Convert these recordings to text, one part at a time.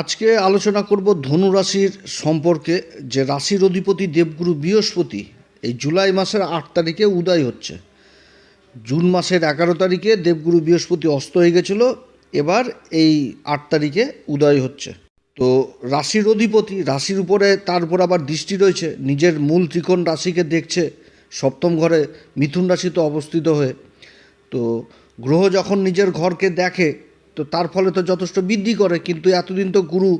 আজকে আলোচনা করব ধনু রাশির সম্পর্কে, যে রাশির অধিপতি দেবগুরু বৃহস্পতি এই জুলাই মাসের আট তারিখে উদয় হচ্ছে। জুন মাসের এগারো তারিখে দেবগুরু বৃহস্পতি অস্ত হয়ে গেছিল, এবার এই আট তারিখে উদয় হচ্ছে। তো রাশির অধিপতি, রাশির উপরে তার উপর আবার দৃষ্টি রয়েছে, নিজের মূল ত্রিকোণ রাশিকে দেখছে, সপ্তম ঘরে মিথুন রাশিতে অবস্থিত হয়ে। তো গ্রহ যখন নিজের ঘরকে দেখে তো তার ফলে তো যথেষ্ট বৃদ্ধি করে, কিন্তু এতদিন তো গুরু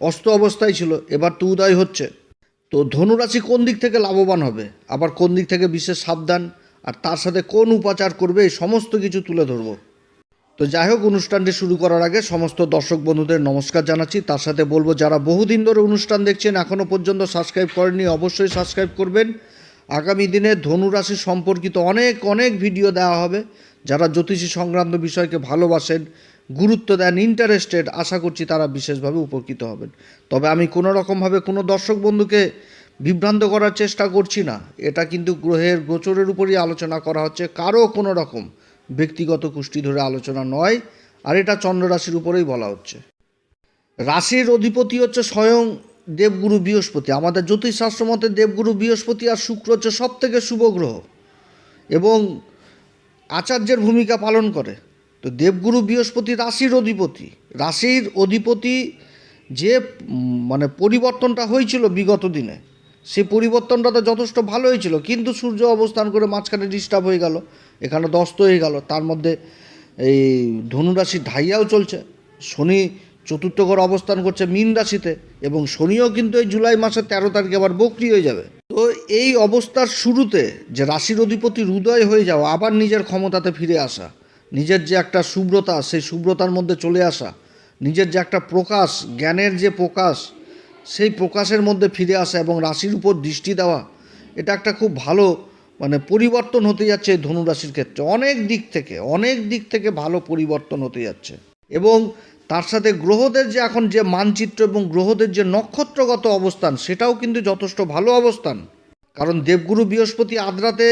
অস্ত অবস্থায় ছিল, এবার তো উদয় হচ্ছে। তো ধনুরাশি কোন দিক থেকে লাভবান হবে? আবার কোন দিক থেকে বিশেষ সাবধান? আর তার সাথে কোন উপাচার করবে? এই সমস্ত কিছু তুলে ধরবো। তো যাই হোক, অনুষ্ঠানটি শুরু করার আগে সমস্ত দর্শক বন্ধুদের নমস্কার জানাচ্ছি। তার সাথে বলব, যারা বহুদিন ধরে অনুষ্ঠান দেখছেন এখনও পর্যন্ত সাবস্ক্রাইব করেননি, অবশ্যই সাবস্ক্রাইব করবেন। আগামী দিনে ধনুরাশি সম্পর্কিত অনেক অনেক ভিডিও দেওয়া হবে। যারা জ্যোতিষী সংক্রান্ত বিষয়কে ভালোবাসেন গুরুত্ব দেন ইন্টারেস্টেড আশা করছি তারা বিশেষভাবে উপকৃত হবেন। তবে আমি কোনো রকমভাবে কোনো দর্শক বন্ধুকে বিভ্রান্ত করার চেষ্টা করছি না। এটা কিন্তু গ্রহের গোচরের উপরই আলোচনা করা হচ্ছে, কারও কোনো রকম ব্যক্তিগত কুষ্টি ধরে আলোচনা নয়, আর এটা চন্দ্ররাশির উপরেই বলা হচ্ছে। রাশির অধিপতি হচ্ছে স্বয়ং দেবগুরু বৃহস্পতি। আমাদের জ্যোতিষশাস্ত্র মতে দেবগুরু বৃহস্পতি আর শুক্র হচ্ছে সব থেকে শুভ গ্রহ এবং আচার্যের ভূমিকা পালন করে। তো দেবগুরু বৃহস্পতি রাশির অধিপতি। রাশির অধিপতি যে মানে পরিবর্তনটা হয়েছিল বিগত দিনে, সেই পরিবর্তনটা তো যথেষ্ট ভালো হয়েছিল, কিন্তু সূর্য অবস্থান করে মাঝখানে ডিস্টার্ব হয়ে গেল, এখানে দস্ত হয়ে গেল, তার মধ্যে এই ধনুরাশির ঢাইয়াও চলছে, শনি চতুর্থ ঘর অবস্থান করছে মীন রাশিতে, এবং শনিও কিন্তু এই জুলাই মাসের তেরো তারিখে আবার বকরি হয়ে যাবে। তো এই অবস্থার শুরুতে যে রাশির অধিপতির উদয় হয়ে যাওয়া, আবার নিজের ক্ষমতাতে ফিরে আসা নিজের যে একটা শুভ্রতা সেই শুভ্রতার মধ্যে চলে আসা, নিজের যে একটা প্রকাশ, জ্ঞানের যে প্রকাশ, সেই প্রকাশের মধ্যে ফিরে আসা এবং রাশির উপর দৃষ্টি দেওয়া, এটা একটা খুব ভালো মানে পরিবর্তন হতে যাচ্ছে এই ধনুরাশির ক্ষেত্রে। অনেক দিক থেকে, অনেক দিক থেকে ভালো পরিবর্তন হতে যাচ্ছে এবং তার সাথে গ্রহদের যে এখন যে মানচিত্র এবং গ্রহদের যে নক্ষত্রগত অবস্থান, সেটাও কিন্তু যথেষ্ট ভালো অবস্থান। কারণ দেবগুরু বৃহস্পতি আদ্রাতে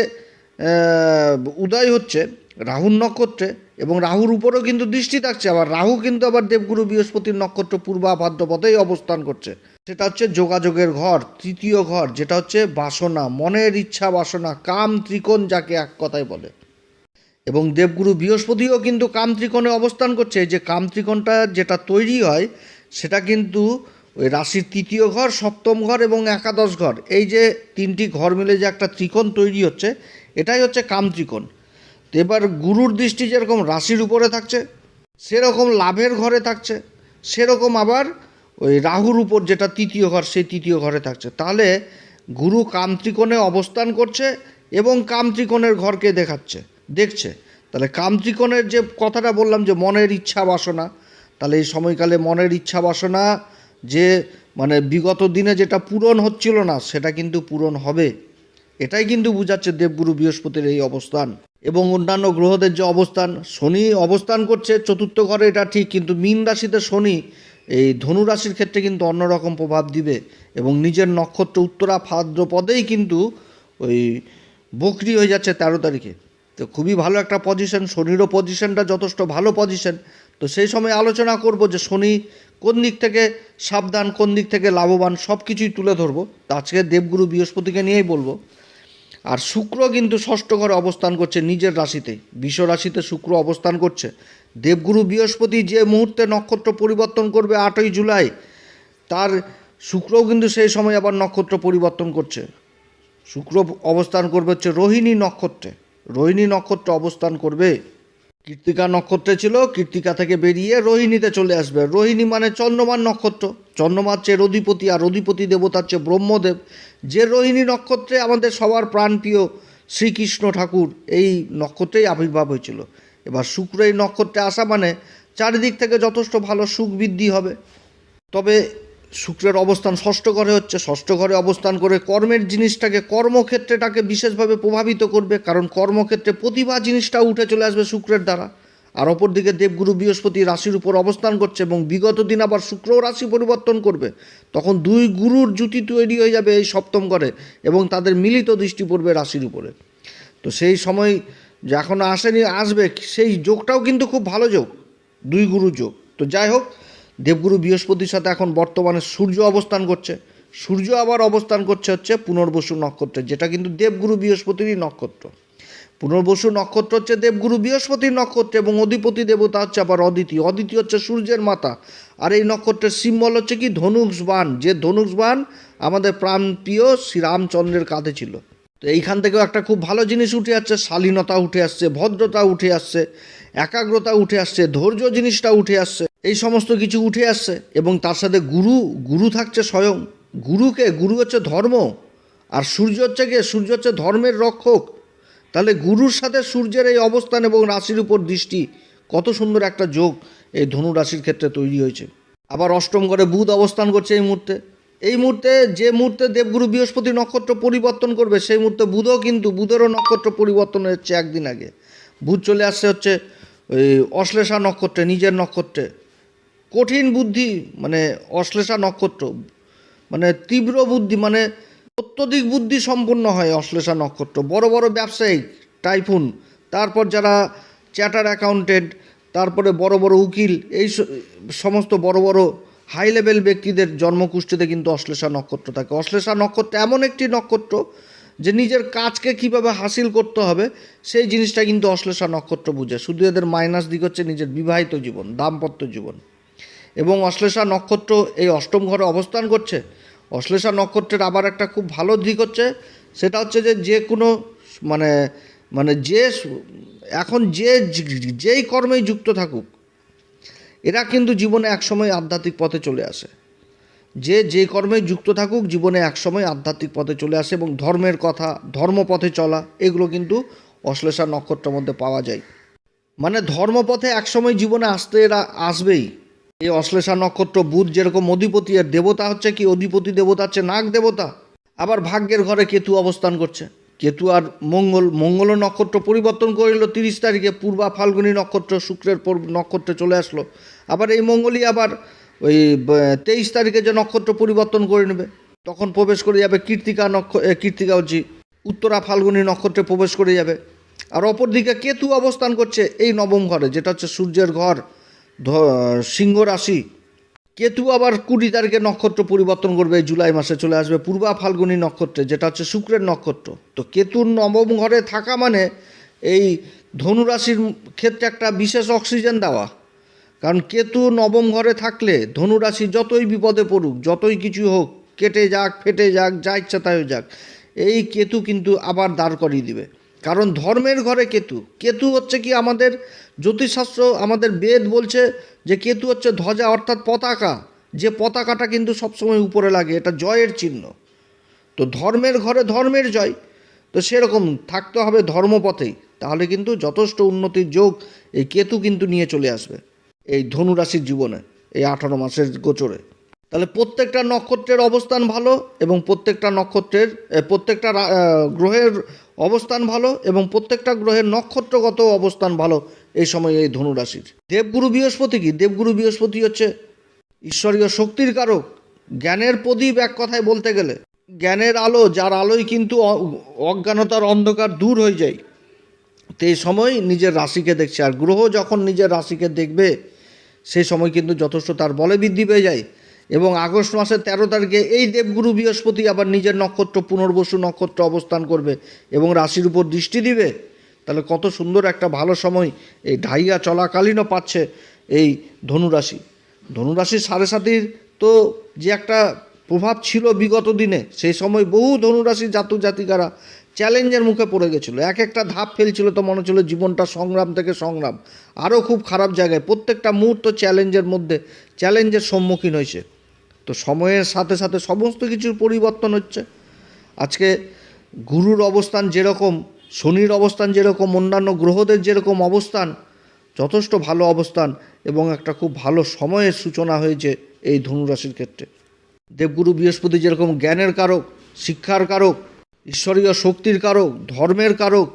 উদয় হচ্ছে রাহুর নক্ষত্রে এবং রাহুর উপরেও কিন্তু দৃষ্টি থাকছে, আবার রাহু কিন্তু আবার দেবগুরু বৃহস্পতির নক্ষত্র পূর্বা ভাদ্রপদেই অবস্থান করছে। সেটা হচ্ছে যোগাযোগের ঘর, তৃতীয় ঘর, যেটা হচ্ছে বাসনা, মনের ইচ্ছা বাসনা, কাম ত্রিকোণ যাকে এক কথায় বলে। এবং দেবগুরু বৃহস্পতিও কিন্তু কাম ত্রিকোণে অবস্থান করছে যে কাম ত্রিকোণটা যেটা তৈরি হয়, সেটা কিন্তু ওই রাশির তৃতীয় ঘর, সপ্তম ঘর এবং একাদশ ঘর। এই যে তিনটি ঘর মিলে যে একটা ত্রিকোণ তৈরি হচ্ছে, এটাই হচ্ছে কাম ত্রিকোণ। এবার গুরুর দৃষ্টি যেরকম রাশির উপরে থাকছে, সেরকম লাভের ঘরে থাকছে, সেরকম আবার ওই রাহুর উপর যেটা তৃতীয় ঘর, সেই তৃতীয় ঘরে থাকছে। তাহলে গুরু কামত্রিকোণে অবস্থান করছে এবং কামত্রিকোণের ঘরকে দেখাচ্ছে, দেখছে। তাহলে কামত্রিকোণের যে কথাটা বললাম যে মনের ইচ্ছা বাসনা, তাহলে এই সময়কালে মনের ইচ্ছা বাসনা যে মানে বিগত দিনে যেটা পূরণ হচ্ছিল না, সেটা কিন্তু পূরণ হবে। এটাই কিন্তু বোঝাচ্ছে দেবগুরু বৃহস্পতির এই অবস্থান। এবং অন্যান্য গ্রহদের যে অবস্থান, শনি অবস্থান করছে চতুর্থ ঘরে, এটা ঠিক, কিন্তু মীন রাশিতে শনি এই ধনু রাশির ক্ষেত্রে কিন্তু অন্যরকম প্রভাব দিবে এবং নিজের নক্ষত্র উত্তরা ভাদ্রপদেই কিন্তু ওই বকরি হয়ে যাচ্ছে তেরো তারিখে। তো খুবই ভালো একটা পজিশন শনিরও পজিশনটা যথেষ্ট ভালো পজিশন তো সেই সময় আলোচনা করব যে শনি কোন দিক থেকে সাবধান, কোন দিক থেকে লাভবান সব কিছুই তুলে ধরবো। আজকে দেবগুরু বৃহস্পতিকে নিয়েই বলব। আর শুক্র কিন্তু ষষ্ঠ ঘরে অবস্থান করছে নিজের রাশিতে। বিশ্ব রাশিতে শুক্র অবস্থান করছে। দেবগুরু বৃহস্পতি যে মুহূর্তে নক্ষত্র পরিবর্তন করবে আটই জুলাই, তার শুক্রও কিন্তু সেই সময় আবার নক্ষত্র পরিবর্তন করছে। শুক্র অবস্থান করবে হচ্ছে রোহিণী নক্ষত্রে। রোহিণী নক্ষত্র অবস্থান করবে কৃত্তিকা নক্ষত্রে ছিল, কৃত্তিকা থেকে বেরিয়ে রোহিণীতে চলে আসবে। রোহিণী মানে চন্দ্রমান নক্ষত্র। চন্দ্রমার চেয়ে রধিপতি আর অধিপতি দেবতার চেয়ে ব্রহ্মদেব। যে রোহিণী নক্ষত্রে আমাদের সবার প্রাণপ্রিয় শ্রীকৃষ্ণ ঠাকুর, এই নক্ষত্রেই আবির্ভাব হয়েছিল। এবার শুক্র এই নক্ষত্রে আসা মানে চারিদিক থেকে যথেষ্ট ভালো সুখ বৃদ্ধি হবে। তবে শুক্রের অবস্থান ষষ্ঠ ঘরে হচ্ছে। ষষ্ঠ ঘরে অবস্থান করে কর্মের জিনিসটাকে, কর্মক্ষেত্রেটাকে বিশেষভাবে প্রভাবিত করবে। কারণ কর্মক্ষেত্রে প্রতিভা জিনিসটা উঠে চলে আসবে শুক্রের দ্বারা। আর অপরদিকে দেবগুরু বৃহস্পতি রাশির উপর অবস্থান করছে এবং বিগত দিন আবার শুক্র রাশি পরিবর্তন করবে। তখন দুই গুরুর জুতি তৈরি হয়ে যাবে এই সপ্তম ঘরে এবং তাদের মিলিত দৃষ্টি পড়বে রাশির উপরে। তো সেই সময় যে এখনও আসেনি, আসবে। সেই যোগটাও কিন্তু খুব ভালো যোগ, দুই গুরু যোগ। তো যাই হোক দেবগুরু বৃহস্পতির সাথে এখন বর্তমানে সূর্য অবস্থান করছে। সূর্য আবার অবস্থান করছে হচ্ছে পুনর্বসু নক্ষত্রে, যেটা কিন্তু দেবগুরু বৃহস্পতিরই নক্ষত্র। পুনর্বসু নক্ষত্র হচ্ছে দেবগুরু বৃহস্পতির নক্ষত্র এবং অধিপতি দেবতা হচ্ছে আবার অদিতি। অদিতি হচ্ছে সূর্যের মাতা। আর এই নক্ষত্রের সিম্বল হচ্ছে কি? ধনুষ বান যে ধনুষ বান আমাদের প্রাণপ্রিয় শ্রীরামচন্দ্রের কাঁধে ছিল। তো এইখান থেকেও একটা খুব ভালো জিনিস উঠে আসছে, শালীনতা উঠে আসছে, ভদ্রতা উঠে আসছে, একাগ্রতা উঠে আসছে, ধৈর্য জিনিসটা উঠে আসছে, এই সমস্ত কিছু উঠে আসছে এবং তার সাথে গুরু গুরু থাকছে স্বয়ং। গুরুকে, গুরু হচ্ছে ধর্ম, আর সূর্য হচ্ছে কে? সূর্য হচ্ছে ধর্মের রক্ষক। তাহলে গুরুর সাথে সূর্যের এই অবস্থান এবং রাশির উপর দৃষ্টি, কত সুন্দর একটা যোগ এই ধনু রাশির ক্ষেত্রে তৈরি হয়েছে। আবার অষ্টম ঘরে বুধ অবস্থান করছে এই মুহূর্তে। এই মুহূর্তে, যে মুহূর্তে দেবগুরু বৃহস্পতি নক্ষত্র পরিবর্তন করবে, সেই মুহূর্তে বুধও কিন্তু বুধেরও নক্ষত্র পরিবর্তন হচ্ছে একদিন আগে। বুধ চলে আসছে হচ্ছে ওই অশ্লেষা নক্ষত্রে, নিজের নক্ষত্রে। কঠিন বুদ্ধি মানে অশ্লেষা নক্ষত্র মানে তীব্র বুদ্ধি মানে অত্যধিক বুদ্ধি সম্পন্ন হয় অশ্লেষা নক্ষত্র। বড় বড় ব্যবসায়িক, টাইফুন, তারপর যারা চ্যাটার অ্যাকাউন্টেন্ট, তারপরে বড় বড় উকিল, এই সমস্ত বড় বড় হাই লেভেল ব্যক্তিদের জন্মকুষ্ঠিতে কিন্তু অশ্লেষা নক্ষত্র থাকে। অশ্লেষা নক্ষত্র এমন একটি নক্ষত্র যে নিজের কাজকে কীভাবে হাসিল করতে হবে, সেই জিনিসটা কিন্তু অশ্লেষা নক্ষত্র বুঝে। শুধু এদের মাইনাস দিক হচ্ছে নিজের বিবাহিত জীবন, দাম্পত্য জীবন। এবং অশ্লেষা নক্ষত্র এই অষ্টম ঘরে অবস্থান করছে। অশ্লেষা নক্ষত্রের আবার একটা খুব ভালো দিক হচ্ছে, সেটা হচ্ছে যে যে কোনো মানে মানে যে এখন যে যেই কর্মেই যুক্ত থাকুক এরা কিন্তু জীবনে একসময় আধ্যাত্মিক পথে চলে আসে। যে যে কর্মে যুক্ত থাকুক, জীবনে একসময় আধ্যাত্মিক পথে চলে আসে এবং ধর্মের কথা, ধর্মপথে চলা, এগুলো কিন্তু অশ্লেষা নক্ষত্রের মধ্যে পাওয়া যায়। মানে ধর্মপথে একসময় জীবনে আসতে এরা আসবেই। এই অশ্লেষা নক্ষত্র, বুধ যেরকম অধিপতি আর দেবতা হচ্ছে কি? অধিপতি দেবতা হচ্ছে নাগ দেবতা। আবার ভাগ্যের ঘরে কেতু অবস্থান করছে। কেতু আর মঙ্গল মঙ্গল নক্ষত্র পরিবর্তন করিল, তিরিশ তারিখে পূর্বা ফাল্গুনী নক্ষত্র, শুক্রের নক্ষত্রে চলে আসলো। আবার এই মঙ্গলই আবার ওই তেইশ তারিখে যে নক্ষত্র পরিবর্তন করে নেবে, তখন প্রবেশ করে যাবে কীর্তিকা নক্ষ কীর্তিকা হচ্ছে উত্তরা ফাল্গুনী নক্ষত্রে প্রবেশ করে যাবে। আর অপরদিকে কেতু অবস্থান করছে এই নবম ঘরে, যেটা হচ্ছে সূর্যের ঘর সিংহ রাশি। কেতু আবার কুড়ি তারিখে নক্ষত্র পরিবর্তন করবে, জুলাই মাসে চলে আসবে পূর্বা ফাল্গুনী নক্ষত্রে, যেটা হচ্ছে শুক্রের নক্ষত্র। তো কেতুর নবম ঘরে থাকা মানে এই ধনুরাশির ক্ষেত্রে একটা বিশেষ অক্সিজেন দেওয়া। কারণ কেতু নবম ঘরে থাকলে ধনুরাশি যতই বিপদে পড়ুক, যতই কিছু হোক, কেটে যাক, ফেটে যাক, যা ইচ্ছা তাই যাক, এই কেতু কিন্তু আবার দাঁড় করিয়ে দিবে। কারণ ধর্মের ঘরে কেতু। কেতু হচ্ছে কি আমাদের জ্যোতিষশাস্ত্র, আমাদের বেদ বলছে যে কেতু হচ্ছে ধ্বজা অর্থাৎ পতাকা। যে পতাকাটা কিন্তু সবসময় উপরে লাগে, এটা জয়ের চিহ্ন। তো ধর্মের ঘরে ধর্মের জয়। তো সেরকম থাকতে হবে ধর্মপথেই। তাহলে কিন্তু যথেষ্ট উন্নতির যোগ এই কেতু কিন্তু নিয়ে চলে আসবে এই ধনুরাশির জীবনে, এই আঠারো মাসের গোচরে। তাহলে প্রত্যেকটা নক্ষত্রের অবস্থান ভালো এবং প্রত্যেকটা নক্ষত্রের প্রত্যেকটা গ্রহের অবস্থান ভালো এবং প্রত্যেকটা গ্রহের নক্ষত্রগত অবস্থান ভালো এই সময় এই ধনুরাশির দেবগুরু বৃহস্পতি কি? দেবগুরু বৃহস্পতি হচ্ছে ঈশ্বরীয় শক্তির কারক। জ্ঞানের প্রদীপ এক কথায় বলতে গেলে। জ্ঞানের আলো, যার আলোয় কিন্তু অজ্ঞানতার অন্ধকার দূর হয়ে যায়। তো এই সময় নিজের রাশিকে দেখছে। আর গ্রহ যখন নিজের রাশিকে দেখবে, সেই সময় কিন্তু যথেষ্ট তার বলে বৃদ্ধি পেয়ে যায়। এবং আগস্ট মাসের তেরো তারিখে এই দেবগুরু বৃহস্পতি আবার নিজের নক্ষত্র, পুনর্বসু নক্ষত্র অবস্থান করবে এবং রাশির উপর দৃষ্টি দিবে। তাহলে কত সুন্দর একটা ভালো সময় এই ঢাইয়া চলাকালীনও পাচ্ছে এই ধনুরাশি। ধনুরাশির সাড়ে সাতির তো যে একটা প্রভাব ছিল বিগত দিনে, সেই সময় বহু ধনুরাশির জাতক জাতিকারা চ্যালেঞ্জের মুখে পড়ে গেছিল। এক একটা ধাপ ফেলছিল তো মনে হচ্ছিল জীবনটা সংগ্রাম থেকে সংগ্রাম। আরও খুব খারাপ জায়গায় প্রত্যেকটা মুহূর্ত চ্যালেঞ্জের মধ্যে, চ্যালেঞ্জের সম্মুখীন হয়েছে। তো সময়ের সাথে সাথে সমস্ত কিছুর পরিবর্তন হচ্ছে। আজকে গুরুর অবস্থান যেরকম, শনির অবস্থান যেরকম, অন্যান্য গ্রহদের যেরকম অবস্থান, যথেষ্ট ভালো অবস্থান এবং একটা খুব ভালো সময়ের সূচনা হয়েছে এই ধনুরাশির ক্ষেত্রে। দেবগুরু বৃহস্পতি যেরকম জ্ঞানের কারক, শিক্ষার কারক, ঈশ্বরীয় শক্তির কারক, ধর্মের কারক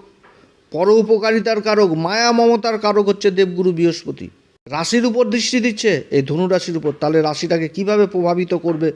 পর উপকারিতার কারক, মায়া মমতার কারক হচ্ছে দেবগুরু বৃহস্পতি। রাশির উপর দৃষ্টি দিচ্ছে, এই ধনুরাশির উপর। তাহলে রাশিটাকে কীভাবে প্রভাবিত করবে?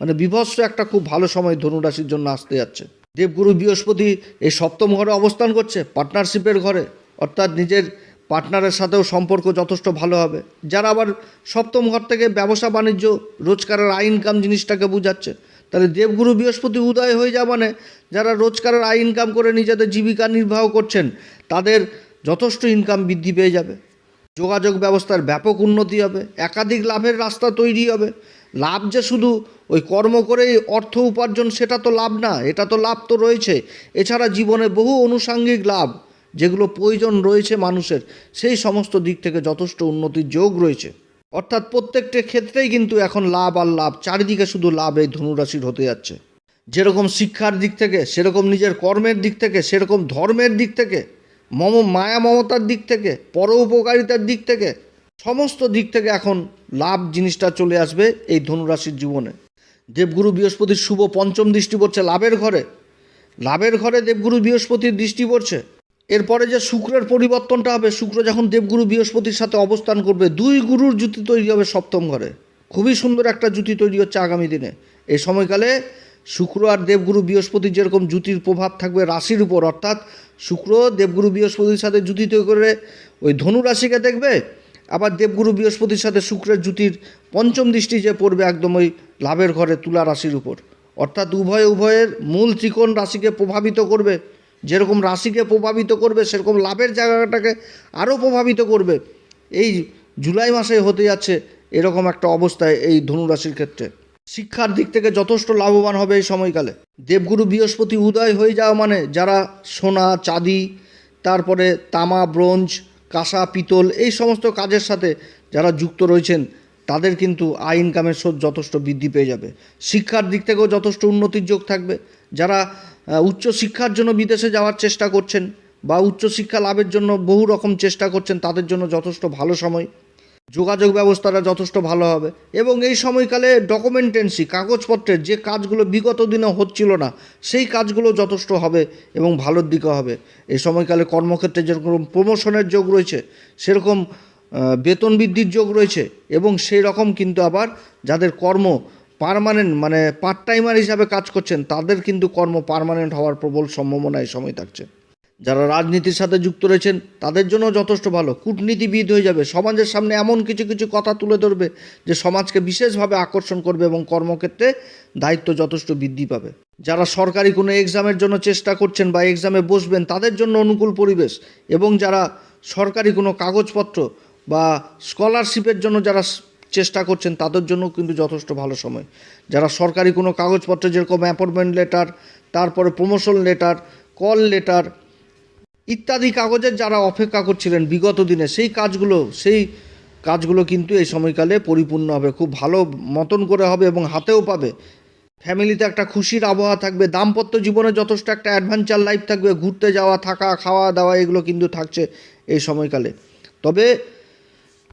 মানে বিভৎস একটা খুব ভালো সময় ধনুরাশির জন্য আসতে যাচ্ছে। দেবগুরু বৃহস্পতি এই সপ্তম ঘরে অবস্থান করছে, পার্টনারশিপের ঘরে। অর্থাৎ নিজের পার্টনারের সাথেও সম্পর্ক যথেষ্ট ভালো হবে। যারা আবার সপ্তম ঘর থেকে ব্যবসা, বাণিজ্য, রোজগারের আয় ইনকাম জিনিসটাকে বোঝাচ্ছে, তাহলে দেবগুরু বৃহস্পতি উদয় হয়ে যাওয়া মানে যারা রোজগারের আয় ইনকাম করে নিজেদের জীবিকা নির্বাহ করছেন, তাদের যথেষ্ট ইনকাম বৃদ্ধি পেয়ে যাবে। যোগাযোগ ব্যবস্থার ব্যাপক উন্নতি হবে, একাধিক লাভের রাস্তা তৈরি হবে। লাভ যে শুধু ওই কর্ম করেই অর্থ উপার্জন সেটা তো লাভ না, এটা তো লাভ তো রয়েছে। এছাড়া জীবনে বহু অনুষাঙ্গিক লাভ, যেগুলো প্রয়োজন রয়েছে মানুষের, সেই সমস্ত দিক থেকে যথেষ্ট উন্নতির যোগ রয়েছে। অর্থাৎ প্রত্যেকটা ক্ষেত্রেই কিন্তু এখন লাভ আর লাভ, চারিদিকে শুধু লাভ এই ধনুরাশির হতে যাচ্ছে। যেরকম শিক্ষার দিক থেকে, সেরকম নিজের কর্মের দিক থেকে, সেরকম ধর্মের দিক থেকে মম মায়া মমতার দিক থেকে, পর উপকারিতার দিক থেকে, সমস্ত দিক থেকে এখন লাভ জিনিসটা চলে আসবে এই ধনুরাশির জীবনে। দেবগুরু বৃহস্পতির শুভ পঞ্চম দৃষ্টি পড়ছে লাভের ঘরে। লাভের ঘরে দেবগুরু বৃহস্পতির দৃষ্টি পড়ছে। এরপরে যে শুক্রের পরিবর্তনটা হবে, শুক্র যখন দেবগুরু বৃহস্পতির সাথে অবস্থান করবে, দুই গুরুর জুতি তৈরি হবে সপ্তম ঘরে। খুবই সুন্দর একটা জুতি তৈরি হচ্ছে আগামী দিনে। এই সময়কালে শুক্র আর দেবগুরু বৃহস্পতির যেরকম জুতির প্রভাব থাকবে রাশির উপর, অর্থাৎ শুক্র দেবগুরু বৃহস্পতির সাথে জুতি তৈরি করে ওই ধনু রাশিকে দেখবে, আবার দেবগুরু বৃহস্পতির সাথে শুক্রের জুতির পঞ্চম দৃষ্টি যে পড়বে একদম ওই লাভের ঘরে তুলা রাশির উপর। অর্থাৎ উভয় উভয়ের মূল ত্রিকোণ রাশিকে প্রভাবিত করবে, যেরকম রাশিকে প্রভাবিত করবে, সেরকম লাভের জায়গাটাকে আরও প্রভাবিত করবে। এই জুলাই মাসে হতে যাচ্ছে এরকম একটা অবস্থায় এই ধনুরাশির ক্ষেত্রে। শিক্ষার দিক থেকে যথেষ্ট লাভবান হবে এই সময়কালে। দেবগুরু বৃহস্পতি উদয় হয়ে যাওয়া মানে যারা সোনা, চাঁদি, তারপরে তামা, ব্রোঞ্জ, কাঁসা, পিতল এই সমস্ত কাজের সাথে যারা যুক্ত রয়েছেন, তাদের কিন্তু আয় ইনকামের সোর্স যথেষ্ট বৃদ্ধি পেয়ে যাবে। শিক্ষার দিক থেকেও যথেষ্ট উন্নতির যোগ থাকবে। যারা উচ্চ শিক্ষার জন্য বিদেশে যাওয়ার চেষ্টা করছেন বা উচ্চশিক্ষা লাভের জন্য বহু রকম চেষ্টা করছেন, তাদের জন্য যথেষ্ট ভালো সময়। যোগাযোগ ব্যবস্থাটা যথেষ্ট ভালো হবে। এবং এই সময়কালে ডকুমেন্টেন্সি কাগজপত্রের যে কাজগুলো বিগত দিনে হচ্ছিল না, সেই কাজগুলো যথেষ্ট হবে এবং ভালোর দিকে হবে। এই সময়কালে কর্মক্ষেত্রে যেরকম প্রমোশনের যোগ রয়েছে, সেরকম বেতন বৃদ্ধির যোগ রয়েছে এবং সেই রকম কিন্তু আবার যাদের কর্ম পার্মানেন্ট মানে পার্ট টাইমার হিসাবে কাজ করছেন, তাদের কিন্তু কর্ম পার্মানেন্ট হওয়ার প্রবল সম্ভাবনা এই সময় থাকছে। যারা রাজনীতির সাথে যুক্ত রয়েছেন, তাদের জন্য যথেষ্ট ভালো। কূটনীতিবিদ হয়ে যাবে। সমাজের সামনে এমন কিছু কিছু কথা তুলে ধরবে যে সমাজকে বিশেষভাবে আকর্ষণ করবে এবং কর্মক্ষেত্রে দায়িত্ব যথেষ্ট বৃদ্ধি পাবে। যারা সরকারি কোনো এক্সামের জন্য চেষ্টা করছেন বা এক্সামে বসবেন, তাদের জন্য অনুকূল পরিবেশ এবং যারা সরকারি কোনো কাগজপত্র বা স্কলারশিপের জন্য যারা চেষ্টা করছেন, তাদের জন্য কিন্তু যথেষ্ট ভালো সময়। যারা সরকারি কোনো কাগজপত্র যেরকম অ্যাপয়েন্টমেন্ট লেটার তারপরে প্রমোশন লেটার কল লেটার ইত্যাদি কাগজের যারা অপেক্ষা করছিলেন বিগত দিনে, সেই কাজগুলো সেই কাজগুলো কিন্তু এই সময়কালে পরিপূর্ণ হবে। খুব ভালো মতন করে হবে এবং হাতেও পাবে। ফ্যামিলিতে একটা খুশির আবহাওয়া থাকবে, দাম্পত্য জীবনে যথেষ্ট একটা অ্যাডভেঞ্চার লাইফ থাকবে, ঘুরতে যাওয়া, থাকা, খাওয়া, দাওয়া, এগুলো কিন্তু থাকছে এই সময়কালে। তবে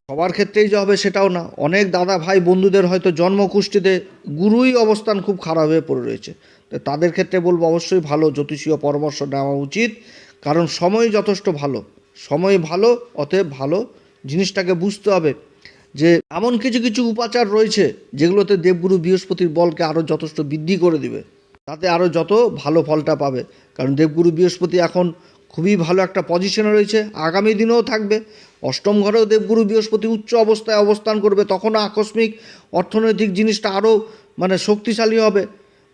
সবার ক্ষেত্রেই যে হবে সেটাও না। অনেক দাদা ভাই বন্ধুদের হয়তো জন্মকুষ্ঠিতে গুরুই অবস্থান খুব খারাপ হয়ে পড়ে রয়েছে। তাদের ক্ষেত্রে বলব অবশ্যই ভালো, জ্যোতিষীয় পরামর্শ নেওয়া উচিত। কারণ সময় যথেষ্ট ভালো। সময় ভালো, অতএব ভালো জিনিসটাকে বুঝতে হবে যে এমন কিছু কিছু উপাচার রয়েছে যেগুলোতে দেবগুরু বৃহস্পতির বলকে আরও যথেষ্ট বৃদ্ধি করে দিবে। তাতে আরও যত ভালো ফলটা পাবে। কারণ দেবগুরু বৃহস্পতি এখন খুবই ভালো একটা পজিশনে রয়েছে। আগামী দিনেও থাকবে। অষ্টম ঘরেও দেবগুরু বৃহস্পতি উচ্চ অবস্থায় অবস্থান করবে। তখনও আকস্মিক অর্থনৈতিক জিনিসটা আরও মানে শক্তিশালী হবে।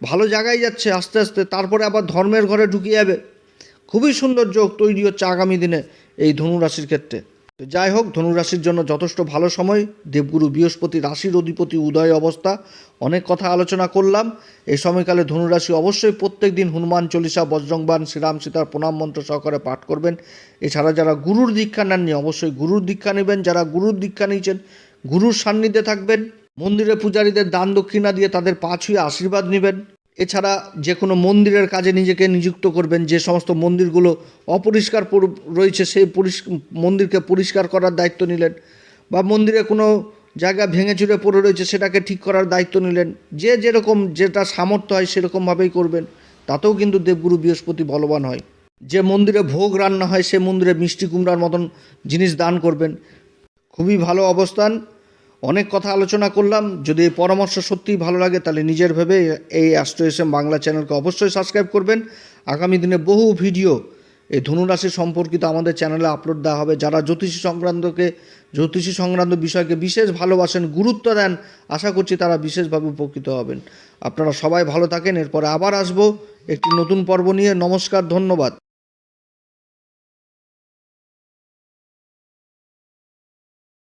ভালো জায়গায় যাচ্ছে আস্তে আস্তে। তারপরে আবার ধর্মের ঘরে ঢুকে যাবে। খুবই সুন্দর যোগ তৈরি হচ্ছে আগামী দিনে এই ধনুরাশির ক্ষেত্রে। তো যাই হোক ধনুরাশির জন্য যথেষ্ট ভালো সময়। দেবগুরু বৃহস্পতি রাশির অধিপতি উদয় অবস্থা। অনেক কথা আলোচনা করলাম। এই সময়কালে ধনুরাশি অবশ্যই প্রত্যেক দিন হনুমান চল্লিশা বজরংবান শ্রীরাম সীতার প্রণাম মন্ত্র সহকারে পাঠ করবেন। এছাড়া যারা গুরুর দীক্ষা নেননি, অবশ্যই গুরুর দীক্ষা নেবেন। যারা গুরুর দীক্ষা নিয়েছেন, গুরুর সান্নিধ্যে থাকবেন। মন্দিরে পূজারীদের দান দক্ষিণা দিয়ে তাদের পা ছুঁয়ে আশীর্বাদ নেবেন। এছাড়া যে কোনো মন্দিরের কাজে নিজেকে নিযুক্ত করবেন, যে সমস্ত মন্দিরগুলো অপরিষ্কার পরি- রয়েছে, সেই মন্দিরকে পরিষ্কার করার দায়িত্ব নিলেন বা মন্দিরে কোনো জায়গা ভেঙে চুরে পড়ে রয়েছে, সেটাকে ঠিক করার দায়িত্ব নিলেন, যে যেরকম যেটা সামর্থ্য হয় সেরকমভাবেই করবেন, তাতেও কিন্তু দেবগুরু বৃহস্পতি বলবান হয়। যে মন্দিরে ভোগ রান্না হয়, সে মন্দিরে মিষ্টি কুমড়ার মতন জিনিস দান করবেন। খুবই ভালো অবস্থান। অনেক কথা আলোচনা করলাম। যদি এই পরামর্শ সত্যিই ভালো লাগে, তাহলে নিজের ভেবে এই অ্যাস্ট্রো এস এম বাংলা চ্যানেলকে অবশ্যই সাবস্ক্রাইব করবেন। আগামী দিনে বহু ভিডিও এই ধনুরাশি সম্পর্কিত আমাদের চ্যানেলে আপলোড দেওয়া হবে। যারা জ্যোতিষী সংক্রান্তকে, জ্যোতিষী সংক্রান্ত বিষয়কে বিশেষ ভালোবাসেন, গুরুত্ব দেন, আশা করছি তারা বিশেষভাবে উপকৃত হবেন। আপনারা সবাই ভালো থাকেন, এরপরে আবার আসব একটি নতুন পর্ব নিয়ে। নমস্কার, ধন্যবাদ।